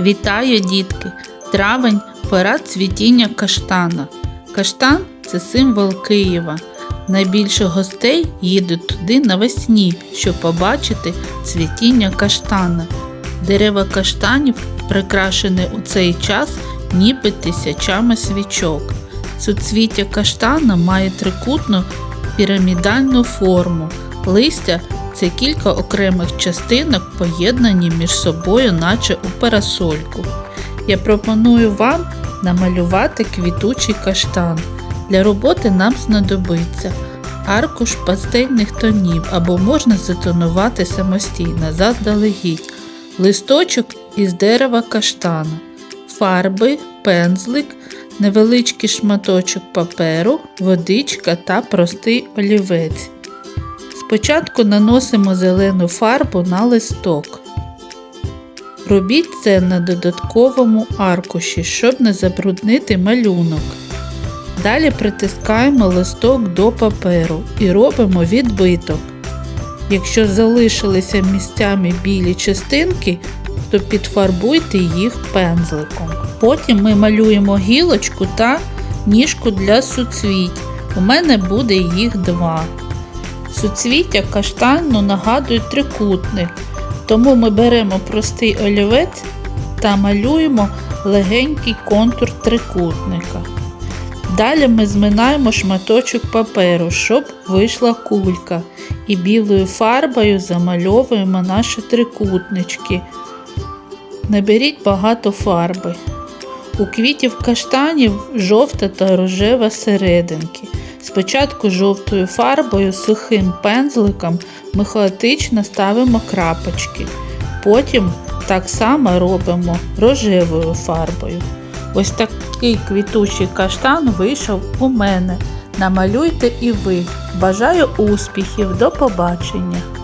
Вітаю, дітки! Травень пора цвітіння каштана. Каштан це символ Києва. Найбільше гостей їдуть туди навесні, щоб побачити цвітіння каштана. Дерева каштанів прикрашені у цей час ніби тисячами свічок. Суцвіття каштана має трикутну пірамідальну форму. Листя це кілька окремих частинок, поєднані між собою, наче у парасольку. Я пропоную вам намалювати квітучий каштан. Для роботи нам знадобиться аркуш пастельних тонів або можна затонувати самостійно заздалегідь, листочок із дерева каштана, фарби, пензлик, невеличкий шматочок паперу, водичка та простий олівець. Спочатку наносимо зелену фарбу на листок. Робіть це на додатковому аркуші, щоб не забруднити малюнок. Далі притискаємо листок до паперу і робимо відбиток. Якщо залишилися місцями білі частинки, то підфарбуйте їх пензликом. Потім ми малюємо гілочку та ніжку для суцвіть. У мене буде їх два. Суцвіття каштану нагадують трикутник, тому ми беремо простий олівець та малюємо легенький контур трикутника. Далі ми зминаємо шматочок паперу, щоб вийшла кулька, і білою фарбою замальовуємо наші трикутнички. Наберіть багато фарби. У квітів каштанів жовта та рожева серединки. Спочатку жовтою фарбою сухим пензликом ми хаотично ставимо крапочки. Потім так само робимо рожевою фарбою. Ось такий квітучий каштан вийшов у мене. Намалюйте і ви. Бажаю успіхів, до побачення!